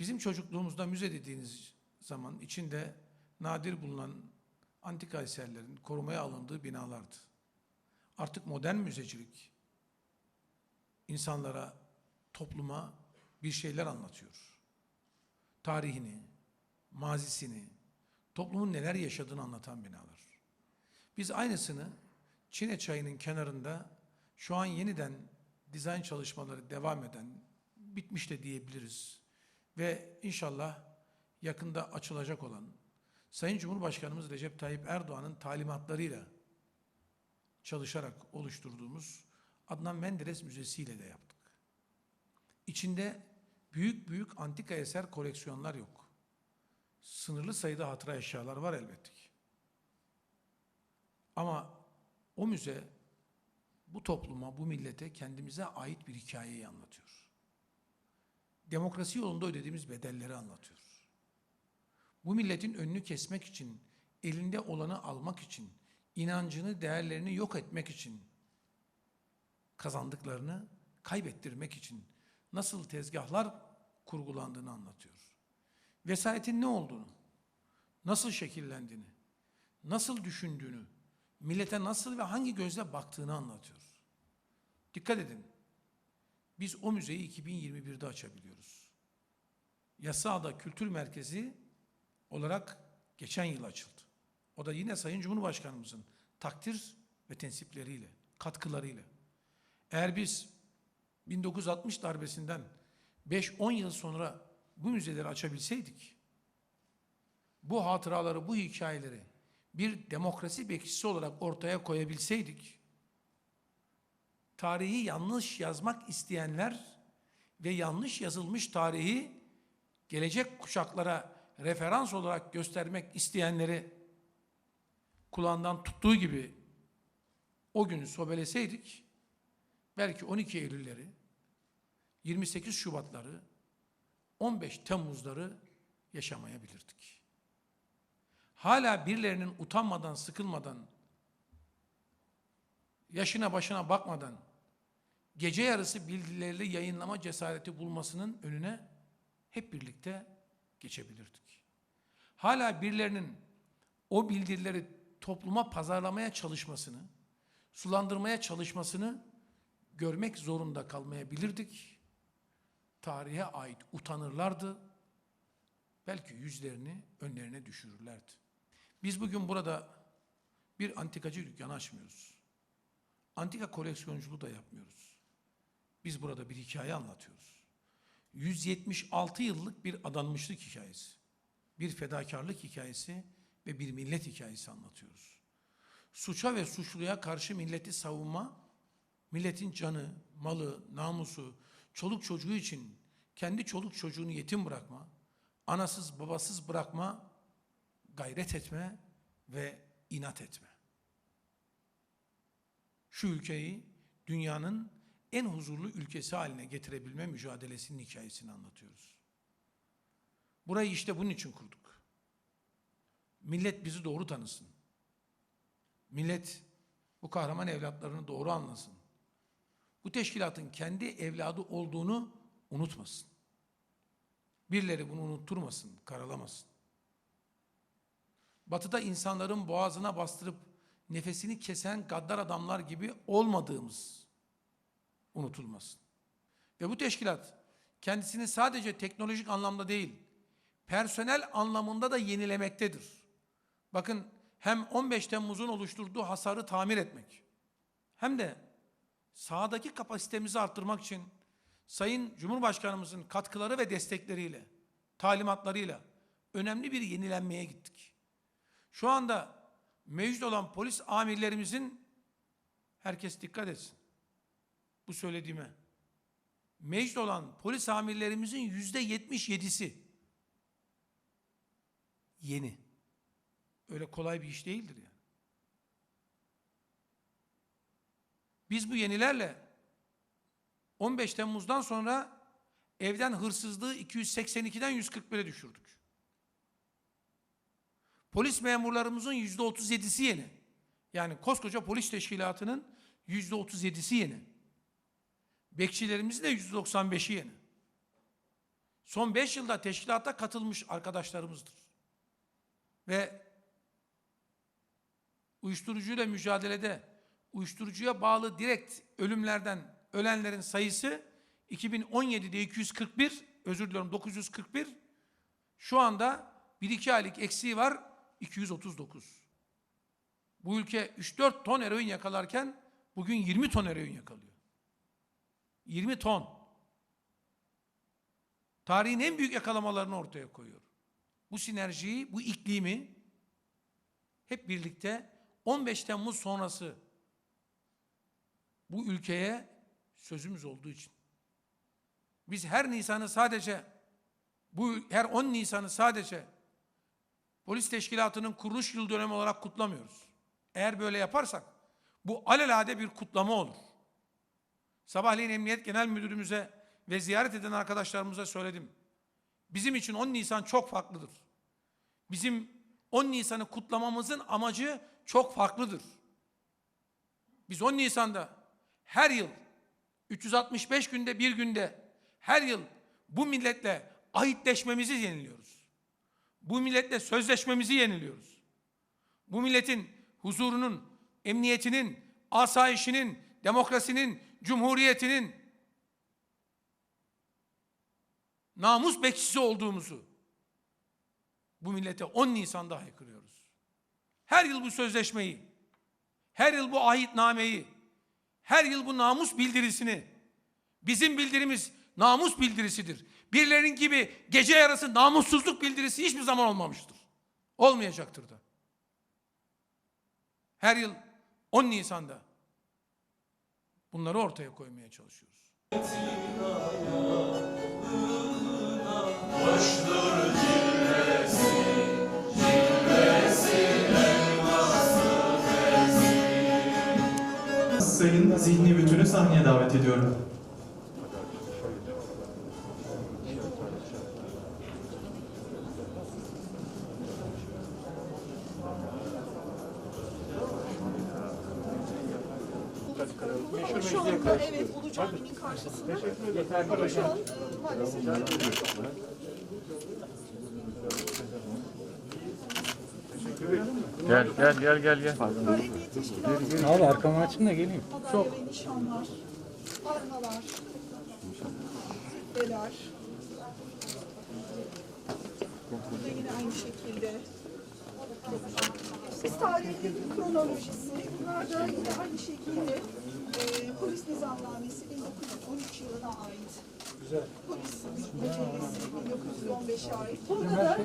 Bizim çocukluğumuzda müze dediğiniz zaman içinde nadir bulunan antika eserlerin korumaya alındığı binalardı. Artık modern müzecilik insanlara, topluma bir şeyler anlatıyor. Tarihini, mazisini, toplumun neler yaşadığını anlatan binalar. Biz aynısını Çine çayının kenarında şu an yeniden dizayn çalışmaları devam eden, bitmiş de diyebiliriz. Ve inşallah yakında açılacak olan Sayın Cumhurbaşkanımız Recep Tayyip Erdoğan'ın talimatlarıyla çalışarak oluşturduğumuz Adnan Menderes Müzesi ile de yaptık. İçinde büyük büyük antika eser koleksiyonlar yok. Sınırlı sayıda hatıra eşyalar var elbette ki. Ama o müze bu topluma, bu millete kendimize ait bir hikayeyi anlatıyor. Demokrasi yolunda ödediğimiz bedelleri anlatıyor. Bu milletin önünü kesmek için, elinde olanı almak için, inancını, değerlerini yok etmek için, kazandıklarını kaybettirmek için nasıl tezgahlar kurgulandığını anlatıyor. Vesayetin ne olduğunu, nasıl şekillendiğini, nasıl düşündüğünü, millete nasıl ve hangi gözle baktığını anlatıyor. Dikkat edin. Biz o müzeyi 2021'de açabiliyoruz. Yassıada Kültür Merkezi olarak geçen yıl açıldı. O da yine Sayın Cumhurbaşkanımızın takdir ve tensipleriyle, katkılarıyla. Eğer biz 1960 darbesinden 5-10 yıl sonra bu müzeleri açabilseydik, bu hatıraları, bu hikayeleri bir demokrasi bekçisi olarak ortaya koyabilseydik, tarihi yanlış yazmak isteyenler ve yanlış yazılmış tarihi gelecek kuşaklara referans olarak göstermek isteyenleri kulağından tuttuğu gibi o günü sobeleseydik, belki 12 Eylülleri, 28 Şubatları, 15 Temmuzları yaşamayabilirdik. Hala birilerinin utanmadan, sıkılmadan, yaşına başına bakmadan gece yarısı bildirileri yayınlama cesareti bulmasının önüne hep birlikte geçebilirdik. Hala birilerinin o bildirileri topluma pazarlamaya çalışmasını, sulandırmaya çalışmasını görmek zorunda kalmayabilirdik. Tarihe ait utanırlardı. Belki yüzlerini önlerine düşürürlerdi. Biz bugün burada bir antikacı dükkanı açmıyoruz. Antika koleksiyonculuğu da yapmıyoruz. Biz burada bir hikaye anlatıyoruz. 176 yıllık bir adanmışlık hikayesi, bir fedakarlık hikayesi ve bir millet hikayesi anlatıyoruz. Suça ve suçluya karşı milleti savunma, milletin canı, malı, namusu, çoluk çocuğu için kendi çoluk çocuğunu yetim bırakma, anasız babasız bırakma, gayret etme ve inat etme. Şu ülkeyi dünyanın en huzurlu ülkesi haline getirebilme mücadelesinin hikayesini anlatıyoruz. Burayı işte bunun için kurduk. Millet bizi doğru tanısın. Millet bu kahraman evlatlarını doğru anlasın. Bu teşkilatın kendi evladı olduğunu unutmasın. Birileri bunu unutturmasın, karalamasın. Batıda insanların boğazına bastırıp nefesini kesen gaddar adamlar gibi olmadığımız unutulmasın. Ve bu teşkilat kendisini sadece teknolojik anlamda değil, personel anlamında da yenilemektedir. Bakın hem 15 Temmuz'un oluşturduğu hasarı tamir etmek, hem de sahadaki kapasitemizi arttırmak için Sayın Cumhurbaşkanımızın katkıları ve destekleriyle, talimatlarıyla önemli bir yenilenmeye gittik. Şu anda mevcut olan polis amirlerimizin herkes dikkat etsin. Bu söylediğime. Mevcut olan polis amirlerimizin yüzde yetmiş yedisi yeni. Öyle kolay bir iş değildir yani. Biz bu yenilerle 15 Temmuz'dan sonra evden hırsızlığı 282'den 141'e düşürdük. Polis memurlarımızın yüzde 37'si yeni. Yani koskoca polis teşkilatının yüzde 37'si yeni. Bekçilerimizin de yüzde 95'i yeni. son beş yılda teşkilata katılmış arkadaşlarımızdır. Ve uyuşturucuyla mücadelede uyuşturucuya bağlı direkt ölümlerden ölenlerin sayısı 2017'de 241, özür diliyorum 941. Şu anda 1-2 aylık eksiği var 239. Bu ülke 3-4 ton eroin yakalarken bugün 20 ton eroin yakalıyor. 20 ton. Tarihin en büyük yakalamalarını ortaya koyuyor. Bu sinerjiyi, bu iklimi hep birlikte 15 Temmuz sonrası bu ülkeye sözümüz olduğu için. Biz her Nisan'ı sadece bu her 10 Nisan'ı sadece polis teşkilatının kuruluş yıl dönemi olarak kutlamıyoruz. Eğer böyle yaparsak bu alelade bir kutlama olur. Sabahleyin Emniyet Genel Müdürümüze ve ziyaret eden arkadaşlarımıza söyledim. Bizim için 10 Nisan çok farklıdır. Bizim 10 Nisan'ı kutlamamızın amacı çok farklıdır. Biz 10 Nisan'da her yıl 365 günde bir günde her yıl bu milletle ahitleşmemizi yeniliyoruz. Bu milletle sözleşmemizi yeniliyoruz. Bu milletin huzurunun, emniyetinin, asayişinin, demokrasinin, cumhuriyetinin namus bekçisi olduğumuzu bu millete 10 Nisan'da haykırıyoruz. Her yıl bu sözleşmeyi, her yıl bu ahitnameyi, her yıl bu namus bildirisini, bizim bildirimiz namus bildirisidir. Birilerinin gibi gece yarısı namussuzluk bildirisi hiçbir zaman olmamıştır. Olmayacaktır da. Her yıl 10 Nisan'da bunları ortaya koymaya çalışıyoruz. Sayın Zihni Bütün'ü sahneye davet ediyorum. Şu anda evet Ulu Cami'nin karşısında. Şu an maalesef Gel gel gel gel gel. Emniyet Teşkilatı, Abi arkamı açın da geleyim. madalya ve nişanlar, armalar, zübbeler. Burada yine aynı şekilde. Biz tarihin kronolojisi, bunlar da yine aynı şekilde e, polis nizamnamesi 1913 yılına ait. Polis meclisi 1915'e ait. Burada da